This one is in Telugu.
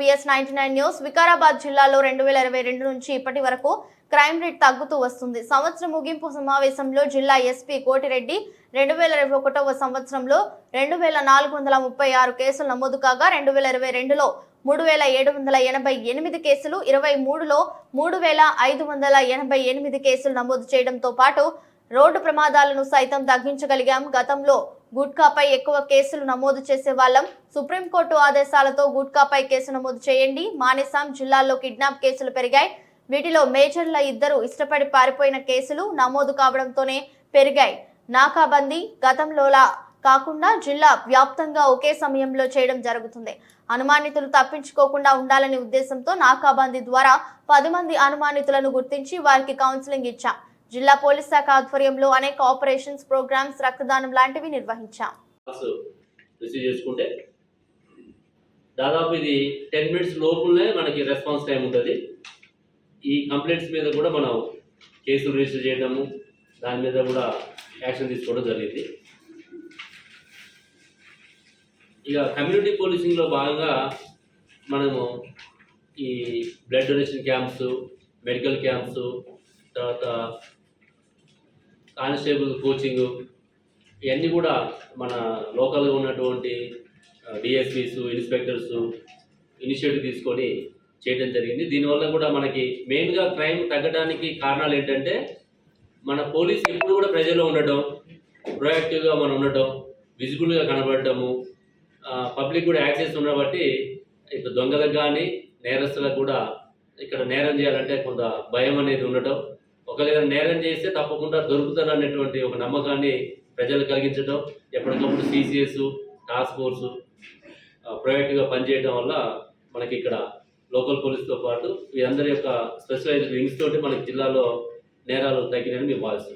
VS ninety nine news. Vikarabad జిల్లాలో రెండు వేల ఇరవై రెండు నుంచి ఇప్పటి వరకు క్రైమ్ రేట్ తగ్గుతూ వస్తుంది. సంవత్సరం ముగింపు సమావేశంలో జిల్లా ఎస్పీ కోటిరెడ్డి రెండు వేల ఇరవై ఒకటవ సంవత్సరంలో రెండు వేల నాలుగు వందల ముప్పై ఆరు కేసులు నమోదు కాగా రెండు వేల ఇరవై రెండులో మూడు వేల ఏడు వందల ఎనభై ఎనిమిది కేసులు ఇరవై మూడులో మూడు వేల ఐదు వందల ఎనభై ఎనిమిది కేసులు నమోదు చేయడంతో పాటు రోడ్డు ప్రమాదాలను సైతం తగ్గించగలిగాం. గతంలో గుట్కాపై ఎక్కువ కేసులు నమోదు చేసే వాళ్ళం. సుప్రీంకోర్టు ఆదేశాలతో గుట్కాపై కేసు నమోదు చేయండి. మానేసాం జిల్లాల్లో కిడ్నాప్ కేసులు పెరిగాయి. వీటిలో మేజర్ల ఇద్దరు ఇష్టపడి పారిపోయిన కేసులు నమోదు కావడంతోనే పెరిగాయి. నాకాబందీ గతంలోలా కాకుండా జిల్లా వ్యాప్తంగా ఒకే సమయంలో చేయడం జరుగుతుంది. అనుమానితులు తప్పించుకోకుండా ఉండాలనే ఉద్దేశంతో నాకాబందీ ద్వారా పది మంది అనుమానితులను గుర్తించి వారికి కౌన్సిలింగ్ ఇచ్చాం. జిల్లా పోలీస్ శాఖ ఆధ్వర్యంలో అనేక ఆపరేషన్స్ ప్రోగ్రామ్స్ రక్తదానం లాంటివి నిర్వహించాం. రిసీవ్ చేసుకుంటే దాదాపు ఇది టెన్ మినిట్స్ లోపులనే మనకి రెస్పాన్స్ టైం ఉంటుంది. ఈ కంప్లైంట్స్ మీద కూడా మనం కేసులు రిజిస్టర్ చేయడము దాని మీద కూడా యాక్షన్ తీసుకోవడం జరిగింది. ఇక కమ్యూనిటీ పోలీసింగ్లో భాగంగా మనము ఈ blood donation camps medical camps తర్వాత కానిస్టేబుల్ కోచింగ్ ఇవన్నీ కూడా మన లోకల్గా ఉన్నటువంటి డిఎస్పీస్ ఇన్స్పెక్టర్స్ ఇనిషియేటివ్ తీసుకొని చేయడం జరిగింది. దీనివల్ల కూడా మనకి మెయిన్గా క్రైమ్ తగ్గడానికి కారణాలు ఏంటంటే మన పోలీస్ ఎప్పుడు కూడా ప్రజల్లో ఉండటం ప్రొయాక్టివ్గా మనం ఉండటం విజిబుల్గా కనబడటము పబ్లిక్ కూడా యాక్సెస్ ఉండబట్టి ఇప్పుడు దొంగలకు కానీ నేరస్తులకు కూడా ఇక్కడ నేరం చేయాలంటే కొంత భయం అనేది ఉండటం ఒకవేళ నేరం చేస్తే తప్పకుండా దొరుకుతారు అనేటువంటి ఒక నమ్మకాన్ని ప్రజలు కలిగించడం ఎప్పటికప్పుడు సిసిఎస్ టాస్క్ ఫోర్స్ ప్రైవేట్గా పనిచేయడం వల్ల మనకి ఇక్కడ లోకల్ పోలీస్తో పాటు వీరందరి యొక్క స్పెషలైజ్డ్ వింగ్స్ తోటి మనకి జిల్లాలో నేరాలు తగ్గినని మేము భావిస్తున్నాం.